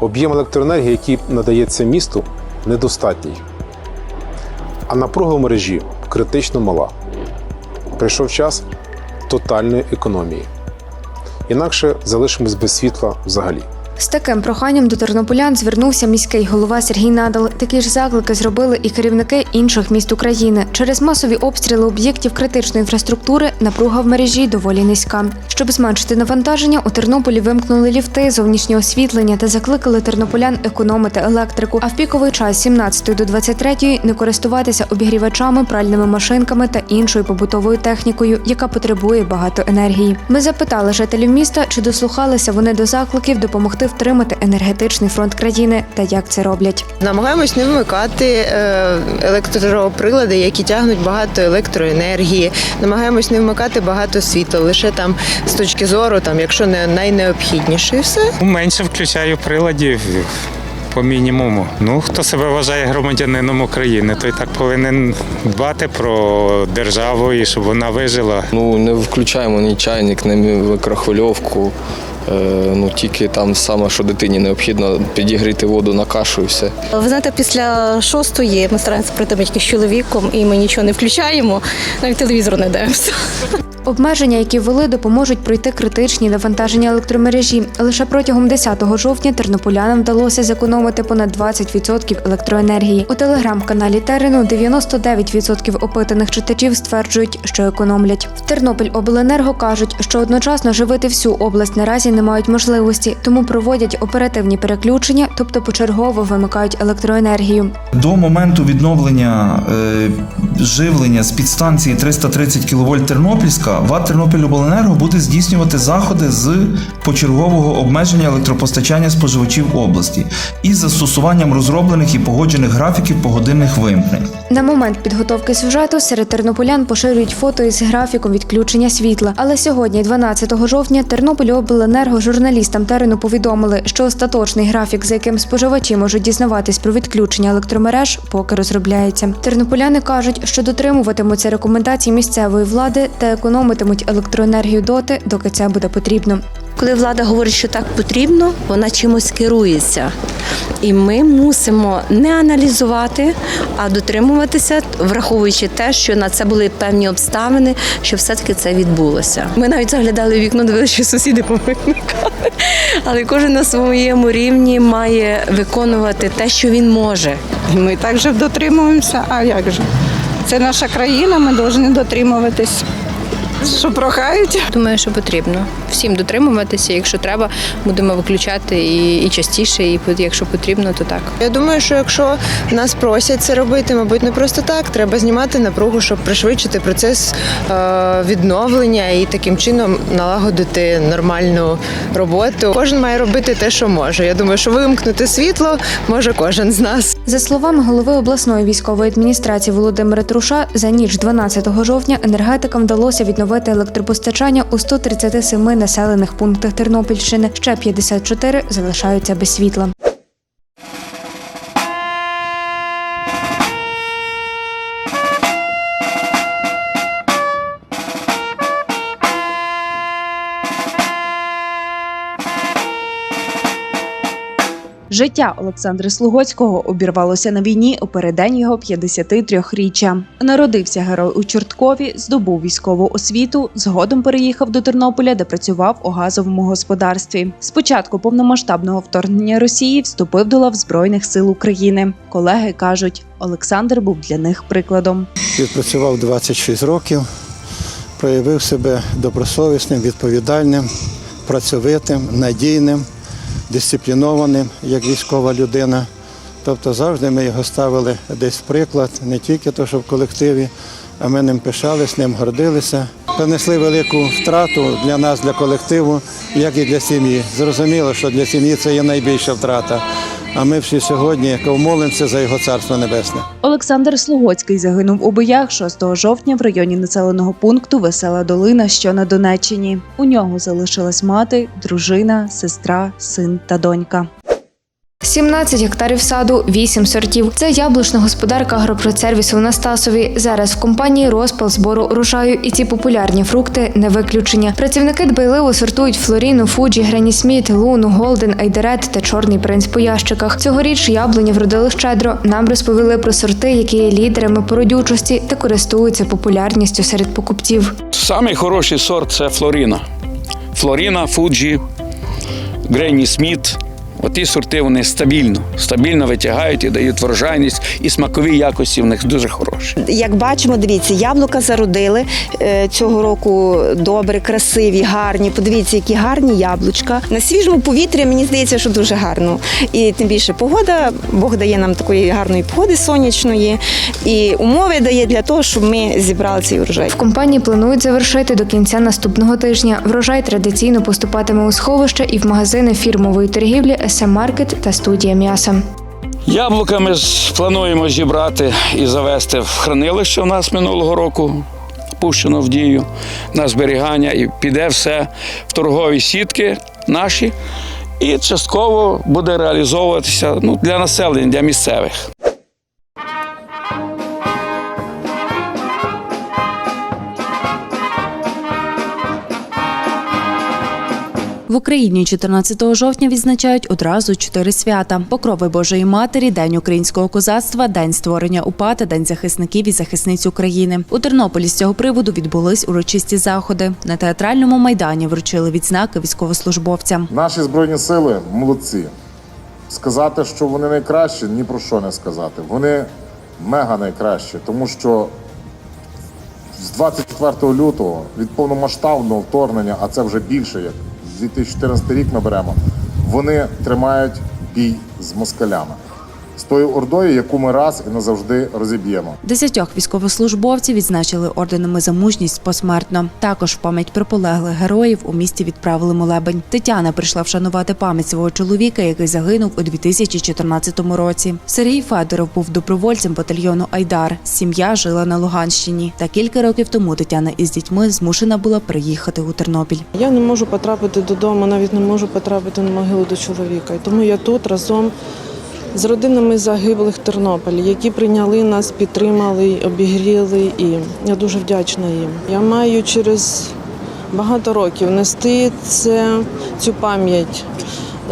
Об'єм електроенергії, який надається місту, недостатній, а напруга в мережі критично мала. Прийшов час тотальної економії. Інакше залишимось без світла взагалі. З таким проханням до тернополян звернувся міський голова Сергій Надал. Такі ж заклики зробили і керівники інших міст України. Через масові обстріли об'єктів критичної інфраструктури напруга в мережі доволі низька. Щоб зменшити навантаження, у Тернополі вимкнули ліфти, зовнішнє освітлення та закликали тернополян економити електрику. А в піковий час з 17 до 23 не користуватися обігрівачами, пральними машинками та іншою побутовою технікою, яка потребує багато енергії. Ми запитали жителів міста, чи дослухалися вони до закликів допомогти втримати енергетичний фронт країни та як це роблять. Намагаємось не вмикати е, електроприлади, які тягнуть багато електроенергії. Намагаємось не вмикати багато світла, лише там з точки зору, там, якщо не найнеобхідніше, і все. Менше включаю приладів по мінімуму. Ну, хто себе вважає громадянином України, той так повинен дбати про державу і щоб вона вижила. Ну, не включаємо ні чайник, ні мікрохвильовку. Е, Ну, тільки там саме, що дитині необхідно підігріти воду на кашу і все. Ви знаєте, після шостої ми стараємося прийти батьки з чоловіком, і ми нічого не включаємо, навіть телевізор не дивимося. Обмеження, які ввели, допоможуть пройти критичні навантаження електромережі. Лише протягом 10 жовтня тернополянам вдалося зекономити понад 20% електроенергії. У телеграм-каналі Терену 99% опитаних читачів стверджують, що економлять. В Тернопіль Обленерго кажуть, що одночасно живити всю область наразі не мають можливості, тому проводять оперативні переключення, тобто почергово вимикають електроенергію. До моменту відновлення е, живлення з підстанції 330 кВт Тернопільська ВАТ Тернопільобленерго буде здійснювати заходи з почергового обмеження електропостачання споживачів області із застосуванням розроблених і погоджених графіків погодинних вимкнень. На момент підготовки сюжету серед тернополян поширюють фото із графіком відключення світла. Але сьогодні, 12 жовтня, Тернопільобленерго журналістам терену повідомили, що остаточний графік, за яким споживачі можуть дізнаватись про відключення електромереж, поки розробляється. Тернополяни кажуть, що дотримуватимуться рекомендацій місцевої влади та економитимуть електроенергію доти, доки це буде потрібно. Коли влада говорить, що так потрібно, вона чимось керується. І ми мусимо не аналізувати, а дотримуватися, враховуючи те, що на це були певні обставини, що все-таки це відбулося. Ми навіть заглядали в вікно, дивилися, що сусіди повимикали. Але кожен на своєму рівні має виконувати те, що він може. Ми також дотримуємося, а як же? Це наша країна, ми повинні дотримуватись. Що прохають? Думаю, що потрібно всім дотримуватися. Якщо треба, будемо виключати і, і частіше, і якщо потрібно, то так. Я думаю, що якщо нас просять це робити, мабуть, не просто так. Треба знімати напругу, щоб пришвидшити процес е, відновлення і таким чином налагодити нормальну роботу. Кожен має робити те, що може. Я думаю, що вимкнути світло може кожен з нас. За словами голови обласної військової адміністрації Володимира Труша, за ніч 12 жовтня енергетикам вдалося відновити електропостачання у 137 населених пунктах Тернопільщини. Ще 54 залишаються без світла. Життя Олександра Слугоцького обірвалося на війні у переддень його 53-річчя. Народився герой у Чорткові, здобув військову освіту. Згодом переїхав до Тернополя, де працював у газовому господарстві. Спочатку повномасштабного вторгнення Росії вступив до лав Збройних сил України. Колеги кажуть, Олександр був для них прикладом. Відпрацював 26 років, проявив себе добросовісним, відповідальним, працьовитим, надійним, дисциплінованим як військова людина. Тобто завжди ми його ставили десь в приклад, не тільки то, що в колективі, а ми ним пишались, ним гордилися. Понесли велику втрату для нас, для колективу, як і для сім'ї. Зрозуміло, що для сім'ї це є найбільша втрата. А ми всі сьогодні молимося за його царство небесне. Олександр Слугоцький загинув у боях 6 жовтня в районі населеного пункту Весела Долина, що на Донеччині. У нього залишилась мати, дружина, сестра, син та донька. 17 гектарів саду, 8 сортів. Це яблучна господарка агропродсервісу в Настасові. Зараз в компанії розпал збору урожаю, і ці популярні фрукти не виключення. Працівники дбайливо сортують флоріну, фуджі, Грені Сміт, луну, голден, айдерет та чорний принц по ящиках. Цьогоріч яблуні вродили щедро. Нам розповіли про сорти, які є лідерами по родючості та користуються популярністю серед покупців. Самий хороший сорт це Флоріна. Флоріна, Фуджі, Гренні Сміт. Оті сорти вони стабільно, стабільно витягають і дають врожайність, і смакові якості в них дуже хороші. Як бачимо, дивіться, яблука зародили е, цього року добре, красиві, гарні. Подивіться, які гарні яблучка. На свіжому повітрі мені здається, що дуже гарно. І тим більше погода, Бог дає нам такої гарної погоди сонячної, і умови дає для того, щоб ми зібрали цей урожай. В компанії планують завершити до кінця наступного тижня. Врожай традиційно поступатиме у сховище і в магазини фірмової торгівлі «СМ Маркет та студія м'яса. Яблука ми плануємо зібрати і завести в хранилище у нас минулого року. Пущено в дію на зберігання і піде все в торгові сітки наші, і частково буде реалізовуватися ну, для населення, для місцевих. В Україні 14 жовтня відзначають одразу чотири свята: Покрови Божої Матері, День українського козацтва, День створення УПА та День захисників і захисниць України. У Тернополі з цього приводу відбулись урочисті заходи. На театральному майдані вручили відзнаки військовослужбовцям. Наші збройні сили молодці. Сказати, що вони найкращі, ні про що не сказати. Вони мега найкращі, тому що з 24 лютого від повномасштабного вторгнення, а це вже більше, як 2014 рік ми беремо, вони тримають бій з москалями. З тою ордою, яку ми раз і назавжди розіб'ємо. Десятьох військовослужбовців відзначили орденами за мужність посмертно. Також в пам'ять про полеглих героїв у місті відправили молебень. Тетяна прийшла вшанувати пам'ять свого чоловіка, який загинув у 2014 році. Сергій Федоров був добровольцем батальйону Айдар. Сім'я жила на Луганщині. Та кілька років тому Тетяна із дітьми змушена була приїхати у Тернопіль. Я не можу потрапити додому, навіть не можу потрапити на могилу до чоловіка. Тому я тут разом з родинами загиблих Тернополі, які прийняли нас, підтримали, обігріли. І я дуже вдячна їм. Я маю через багато років нести це, цю пам'ять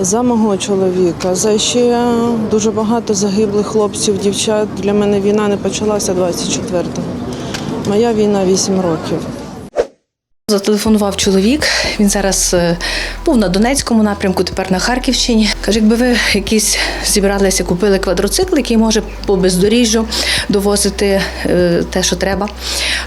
за мого чоловіка, за ще дуже багато загиблих хлопців, дівчат. Для мене війна не почалася 24-го. Моя війна 8 років. Зателефонував чоловік. Він зараз е, був на Донецькому напрямку, тепер на Харківщині. Каже, якби ви якісь зібралися, купили квадроцикл, який може по бездоріжжю довозити е, те, що треба,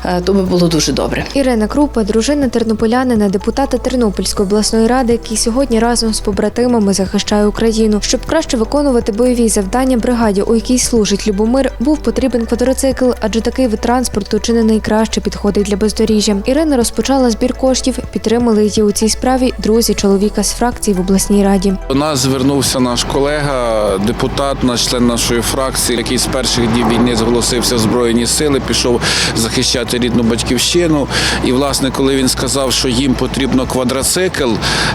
е, то би було дуже добре. Ірина Крупа, дружина тернополянина, депутата Тернопільської обласної ради, який сьогодні разом з побратимами захищає Україну. Щоб краще виконувати бойові завдання бригаді, у якій служить Любомир, був потрібен квадроцикл, адже такий вид транспорту чи не найкраще підходить для бездоріжжя. Ірина розпочала збір коштів, підтримали її у цій справі друзі чоловіка з фракції в обласній раді. До нас звернувся наш колега, депутат, наш член нашої фракції, який з перших днів війни зголосився в Збройні сили, пішов захищати рідну батьківщину. І, власне, коли він сказав, що їм потрібно квадроцикл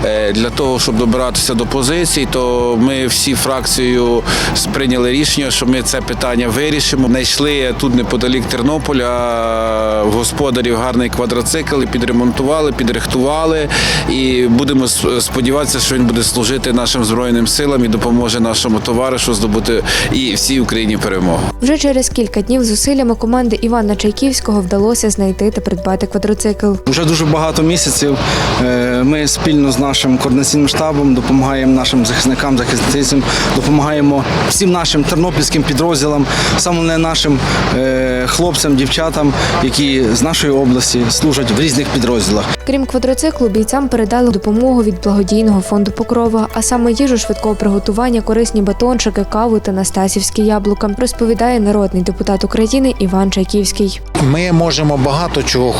е, для того, щоб добиратися до позицій, то ми всі фракцією сприйняли рішення, що ми це питання вирішимо. Знайшли тут неподалік Тернополя господарів гарний квадроцикл і підремонтували, підрихтували. І будемо сподіватися, що він буде служити нашим збройним силам і допоможе нашому товаришу здобути і всій Україні перемогу. Вже через кілька днів зусиллями команди Івана Чайківського вдалося знайти та придбати квадроцикл. Вже дуже багато місяців е, ми спільно з нашим координаційним штабом допомагаємо нашим захисникам, захисницям, допомагаємо всім нашим тернопільським підрозділам, саме не нашим е, хлопцям, дівчатам, які з нашої області служать в різних підрозділах підрозділах. Крім квадроциклу, бійцям передали допомогу від благодійного фонду Покрова, а саме їжу швидкого приготування, корисні батончики, каву та настасівські яблука, розповідає народний депутат України Іван Чайківський. Ми можемо багато чого,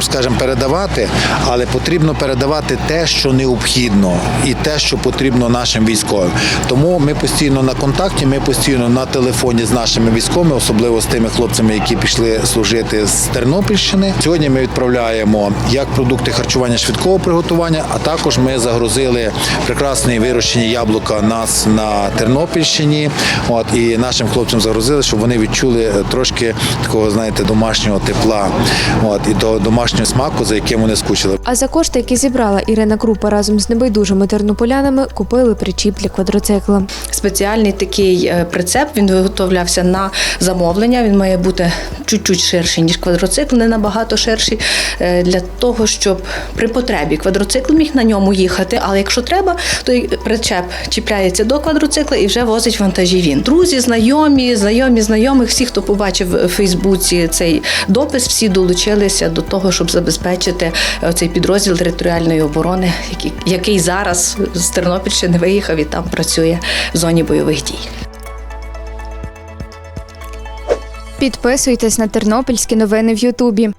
скажімо, передавати, але потрібно передавати те, що необхідно, і те, що потрібно нашим військовим. Тому ми постійно на контакті, ми постійно на телефоні з нашими військовими, особливо з тими хлопцями, які пішли служити з Тернопільщини. Сьогодні ми відправляємо як продукти продукти харчування швидкого приготування, а також ми загрузили прекрасні вирощені яблука нас на Тернопільщині. От і нашим хлопцям загрузили, щоб вони відчули е, трошки такого, знаєте, домашнього тепла, от і до домашнього смаку, за яким вони скучили. А за кошти, які зібрала Ірина Крупа разом з небайдужими тернополянами, купили причіп для квадроцикла. Спеціальний такий е, прицеп він виготовлявся на замовлення. Він має бути чуть-чуть ширший, ніж квадроцикл, не набагато ширший, е, для того, щоб при потребі квадроцикл міг на ньому їхати. Але якщо треба, то причеп чіпляється до квадроцикла і вже возить вантажі він. Друзі, знайомі, знайомі, знайомих, всі, хто побачив у Фейсбуці цей допис, всі долучилися до того, щоб забезпечити е, цей підрозділ територіальної оборони, який, який зараз з Тернопільщини виїхав і там працює в зоні бойових дій. Підписуйтесь на тернопільські новини в Ютубі.